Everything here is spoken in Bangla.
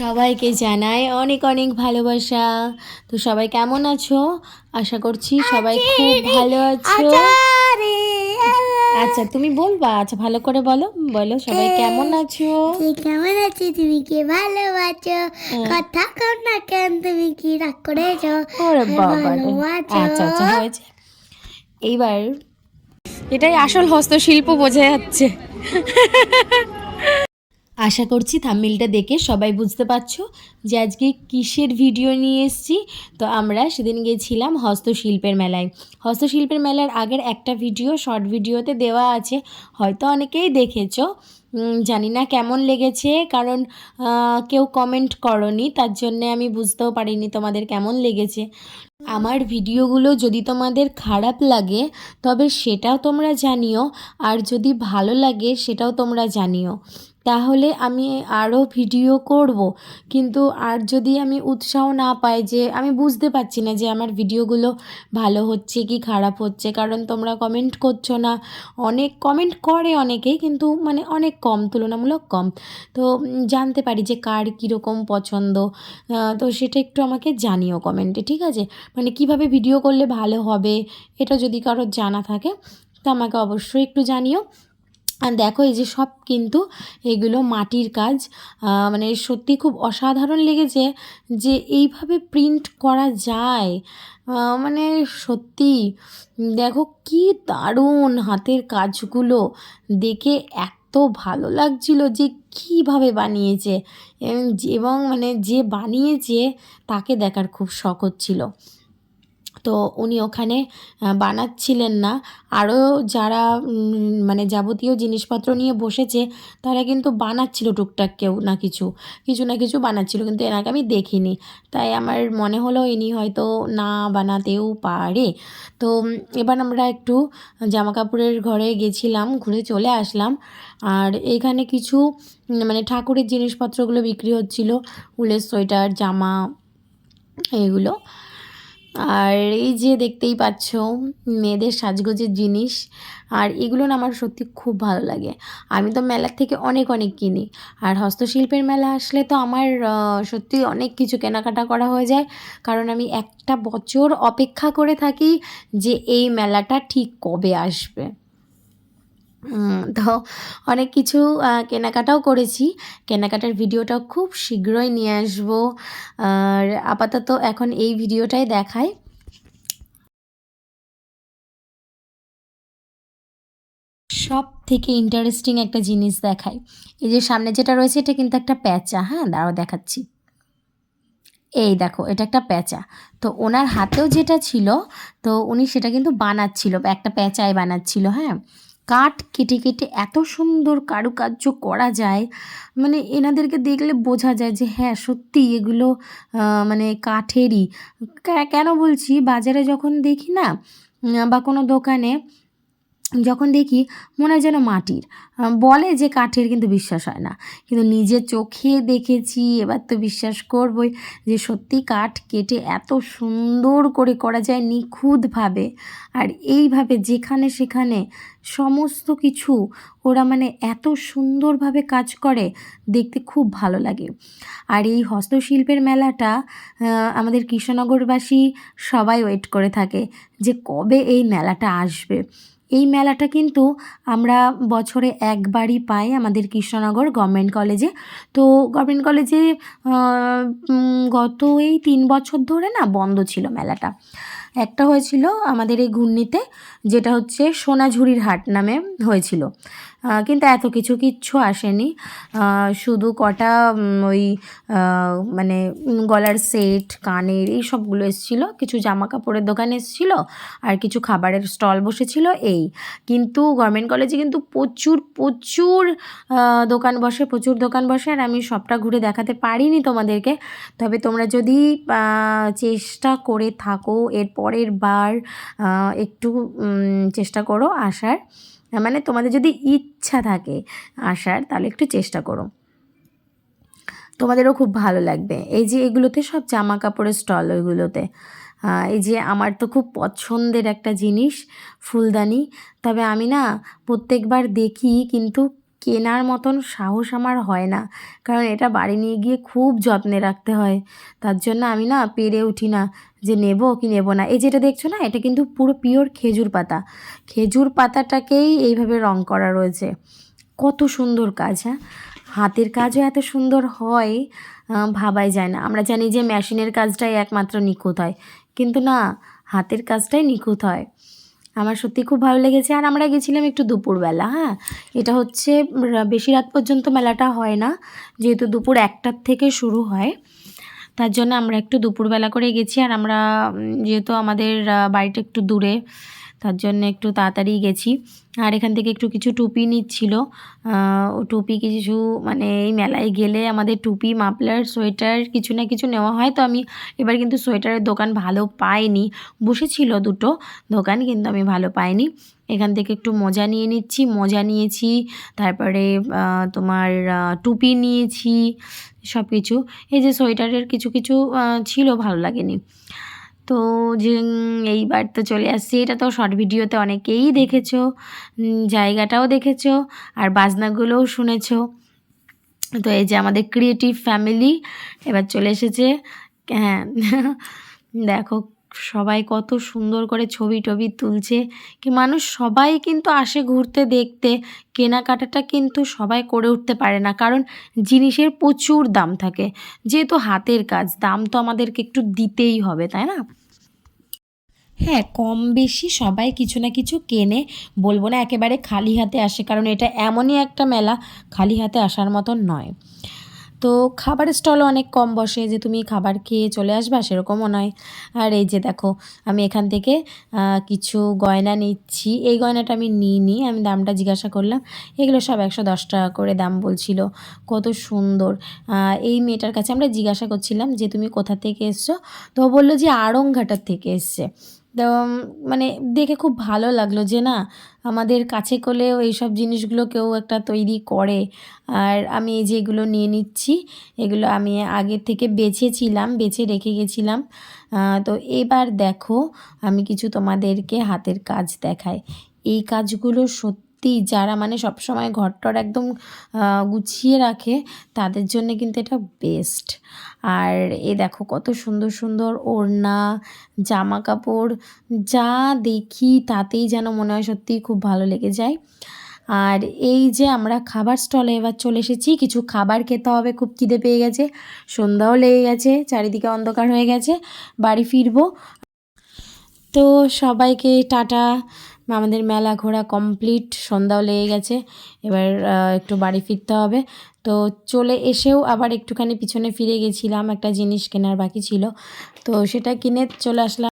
সবাইকে জানাই অনেক অনেক ভালোবাসা। তো সবাই কেমন আছো? আশা করছি সবাই খুব ভালো আছো। আচ্ছা তুমি বলবা? আচ্ছা ভালো করে বলো। বলো সবাই কেমন আছো? কেমন আছিস তুমি কি ভালোবাসো? কথা কর না কেন তুমি কি রাগ করেছ? ওরে বাবা। ভালো আছো? আচ্ছা আচ্ছা হয়েছে। এইবার এটাই আসল হস্তশিল্প বোঝা যাচ্ছে। আশা করছি থাম্মিলটা দেখে সবাই বুঝতে পারছ যে আজকে কিসের ভিডিও নিয়ে এসেছি। তো আমরা সেদিন গিয়েছিলাম হস্তশিল্পের মেলায়। হস্তশিল্পের মেলার আগের একটা ভিডিও শর্ট ভিডিওতে দেওয়া আছে। হয়তো অনেকেই দেখেছ। জানি না কেমন লেগেছে, কারণ কেউ কমেন্ট করনি, তার জন্যে আমি বুঝতেও পারিনি তোমাদের কেমন লেগেছে। আমার ভিডিওগুলো যদি তোমাদের খারাপ লাগে, তবে সেটাও তোমরা জানিও, আর যদি ভালো লাগে, সেটাও তোমরা জানিও। তাহলে আমি আরও ভিডিও করব। কিন্তু আর যদি আমি উৎসাহ না পাই যে, আমি বুঝতে পারছি না যে আমার ভিডিওগুলো ভালো হচ্ছে কি খারাপ হচ্ছে, কারণ তোমরা কমেন্ট করছ না। অনেক কমেন্ট করে অনেকেই, কিন্তু মানে অনেক কম, তুলনামূলক কম। তো জানতে পারি যে কার কীরকম পছন্দ। তো সেটা একটু আমাকে জানিও কমেন্টে ঠিক আছে? মানে কীভাবে ভিডিও করলে ভালো হবে, এটা যদি কারোর জানা থাকে, তো আমাকে অবশ্যই একটু জানিও। আর দেখো এই যে সব কিন্তু এগুলো মাটির কাজ। মানে সত্যি খুব অসাধারণ লেগেছে যে এইভাবে প্রিন্ট করা যায়। মানে সত্যি, দেখো কি দারুণ হাতের কাজগুলো। দেখে এত ভালো লাগছিল যে কীভাবে বানিয়েছে। এবং মানে যে বানিয়েছে তাকে দেখার খুব শখ হচ্ছিল। তো উনি ওখানে বানাচ্ছিলেন না। আরও যারা মানে যাবতীয় জিনিসপত্র নিয়ে বসেছে, তারা কিন্তু বানাচ্ছিল টুকটাক কেউ না কিছু। কিছু না কিছু বানাচ্ছিল, কিন্তু এনাকে আমি দেখিনি। তাই আমার মনে হলো ইনি হয়তো না বানাতেও পারে। তো এবার আমরা একটু জামা কাপড়ের ঘরে গেছিলাম, ঘুরে চলে আসলাম। আর এখানে কিছু মানে ঠাকুরের জিনিসপত্রগুলো বিক্রি হচ্ছিল, উলের সোয়েটার, জামা, এগুলো। আর এই যে দেখতেই পাচ্ছ, মেয়েদের সাজগোজের জিনিস, আর এগুলো না আমার সত্যি খুব ভালো লাগে। আমি তো মেলার থেকে অনেক অনেক কিনি, আর হস্তশিল্পের মেলা আসলে তো আমার সত্যি অনেক কিছু কেনাকাটা করা হয়ে যায়। কারণ আমি একটা বছর অপেক্ষা করে থাকি যে এই মেলাটা ঠিক কবে আসবে। তো অনেক কিছু কেনাকাটাও করেছি। কেনাকাটার ভিডিওটাও খুব শীঘ্রই নিয়ে আসব। আর আপাতত এখন এই ভিডিওটাই দেখায়। সব থেকে ইন্টারেস্টিং একটা জিনিস দেখায়। এই যে সামনে যেটা রয়েছে, এটা কিন্তু একটা প্যাঁচা। হ্যাঁ দাঁড়াও দেখাচ্ছি। এই দেখো, এটা একটা প্যাঁচা। তো ওনার হাতেও যেটা ছিল, তো উনি সেটা কিন্তু বানাচ্ছিল, একটা প্যাঁচায় বানাচ্ছিল হ্যাঁ? কাঠ কেটে কেটে এত সুন্দর কারুকার্য করা যায় মানে এনাদেরকে দেখলে বোঝা যায় যে হ্যাঁ সত্যি এগুলো মানে কাঠেরই। কেন বলছি? বাজারে যখন দেখি না বা কোনো দোকানে যখন দেখি মনে হয় যেন মাটির বলে যে কাঠের কিন্তু বিশ্বাস হয় না। কিন্তু নিজে চোখে দেখেছি, এবার তো বিশ্বাস করবই যে সত্যি কাঠ কেটে এত সুন্দর করে করা যায় নিখুঁতভাবে। আর এইভাবে যেখানে সেখানে সমস্ত কিছু ওরা মানে এত সুন্দরভাবে কাজ করে, দেখতে খুব ভালো লাগে। আর এই হস্তশিল্পের মেলাটা আমাদের কৃষ্ণনগরবাসী সবাই ওয়েট করে থাকে যে কবে এই মেলাটা আসবে। এই মেলাটা কিন্তু আমরা বছরে একবারই পাই আমাদের কৃষ্ণনগর গভর্নমেন্ট কলেজে। তো গভর্নমেন্ট কলেজে গত এই তিন বছর ধরে না বন্ধ ছিল মেলাটা। একটা হয়েছিল আমাদের এই ঘূর্ণিতে, যেটা হচ্ছে সোনাঝুরির হাট নামে হয়েছিল। কিন্তু এত কিছু কিচ্ছু আসেনি। শুধু কটা ওই মানে গলার সেট, কানের, এই সবগুলো এসেছিল। কিছু জামা কাপড়ের দোকান এসেছিল আর কিছু খাবারের স্টল বসেছিল এই। কিন্তু গভর্নমেন্ট কলেজে কিন্তু প্রচুর প্রচুর দোকান বসে, প্রচুর দোকান বসে আর আমি সবটা ঘুরে দেখাতে পারিনি তোমাদেরকে। তবে তোমরা যদি চেষ্টা করে থাকো এর পরের বার একটু চেষ্টা করো আসার। মানে তোমাদের যদি ইচ্ছা থাকে আসার, তাহলে একটু চেষ্টা করো। তোমাদেরও খুব ভালো লাগবে। এই যে এগুলোতে সব জামা কাপড়ের স্টল ওইগুলোতে। এই যে আমার তো খুব পছন্দের একটা জিনিস, ফুলদানি। তবে আমি না প্রত্যেকবার দেখি, কিন্তু কেনার মতন সাহস আমার হয় না। কারণ এটা বাড়ি নিয়ে গিয়ে খুব যত্নে রাখতে হয়। তার জন্য আমি না পেরে উঠি না যে নেব কি নেব না। এই যেটা দেখছ না, এটা কিন্তু পুরো পিওর খেজুর পাতা। খেজুর পাতাটাকেই এইভাবে রং করা রয়েছে। কত সুন্দর কাজ হ্যাঁ? হাতের কাজও এত সুন্দর হয় ভাবাই যায় না। আমরা জানি যে মেশিনের কাজটাই একমাত্র নিখুঁত হয়। কিন্তু না, হাতের কাজটাই নিখুঁত হয়। আমার সত্যি খুব ভালো লেগেছে। আর আমরা গেছিলাম একটু দুপুরবেলা হ্যাঁ? এটা হচ্ছে বেশি রাত পর্যন্ত মেলাটা হয় না, যেহেতু দুপুর একটার থেকে শুরু হয়। তার জন্য আমরা একটু দুপুরবেলা করে গেছি। আর আমরা যেহেতু আমাদের বাড়িটা একটু দূরে তার জন্য একটু তাড়াতাড়ি গেছি। আর এখান থেকে একটু কিছু টুপি নিচ্ছিল। ও টুপি কিছু মানে এই মেলায় গেলে আমাদের টুপি, মাফলার, সোয়েটার কিছু না কিছু নেওয়া হয়। তো আমি এবার কিন্তু সোয়েটারের দোকান ভালো পাইনি। বসেছিল দুটো দোকান, কিন্তু আমি ভালো পাইনি। এখান থেকে একটু মোজা নিয়ে নিচ্ছি, মোজা নিয়েছি, তারপরে তোমার টুপি নিয়েছি সব কিছু এই যে সোয়েটারের কিছু কিছু ছিল, ভালো লাগেনি। তো যে এইবার তো চলে আসছি। এটা তো শর্ট ভিডিওতে অনেকেই দেখেছ জায়গাটাও দেখেছ আর বাজনাগুলোও শুনেছো। তো এই যে আমাদের ক্রিয়েটিভ ফ্যামিলি এবার চলে এসেছে। হ্যাঁ দেখো সবাই কত সুন্দর করে ছবি টবি তুলছে কি মানুষ সবাই কিন্তু আসে ঘুরতে দেখতে, কেনাকাটাটা কিন্তু সবাই করে উঠতে পারে না। কারণ জিনিসের প্রচুর দাম থাকে। যেহেতু হাতের কাজ, দাম তো আমাদেরকে একটু দিতেই হবে, তাই না? হ্যাঁ কম বেশি সবাই কিছু না কিছু কেনে। বলব না একেবারে খালি হাতে আসে, কারণ এটা এমনই একটা মেলা, খালি হাতে আসার মতন নয়। তো খাবারের স্টলও অনেক কম বসে যে তুমি খাবার খেয়ে চলে আসবা সেরকমও নয়। আর এই যে দেখো, আমি এখান থেকে কিছু গয়না নিচ্ছি। এই গয়নাটা আমি নিই নিইনি, আমি দামটা জিজ্ঞাসা করলাম। এগুলো সব একশো দশ টাকা করে দাম বলছিল। কত সুন্দর। এই মেয়েটার কাছে আমরা জিজ্ঞাসা করছিলাম যে, তুমি কোথা থেকে এসছো? তো বলল যে আড়ংঘাটার থেকে এসছে। মানে দেখে খুব ভালো লাগল যে না, আমাদের কাছে কোলেও এইসব জিনিসগুলো কেউ একটা তৈরি করে। আর আমি এই যে এগুলো নিয়ে নিচ্ছি, এগুলো আমি আগে থেকে বেছেছিলাম, বেছে রেখে গেছিলাম। তো এবার দেখো, আমি কিছু তোমাদেরকে হাতের কাজ দেখাই। এই কাজগুলো সত্যি যারা মানে সবসময় ঘরটর একদম গুছিয়ে রাখে, তাদের জন্য কিন্তু এটা বেস্ট আর এ দেখো কত সুন্দর সুন্দর ওড়না জামা কাপড় যা দেখি তাতেই যেন মনে হয় সত্যিই খুব ভালো লেগে যায়। আর এই যে আমরা খাবার স্টলে এবার চলে এসেছি, কিছু খাবার খেতে হবে, খুব খিদে পেয়ে গেছে, সন্ধ্যাও লেগে গেছে, চারিদিকে অন্ধকার হয়ে গেছে, বাড়ি ফিরবো। তো সবাইকে টাটা আমাদের মেলা ঘোরা কমপ্লিট সন্ধ্যাও লেগে গেছে। এবার একটু বাড়ি ফিরতে হবে। তো চলে এসেও আবার একটুখানি পিছনে ফিরে গেছিলাম, একটা জিনিস কেনার বাকি ছিল। তো সেটা কিনে চলে আসলাম।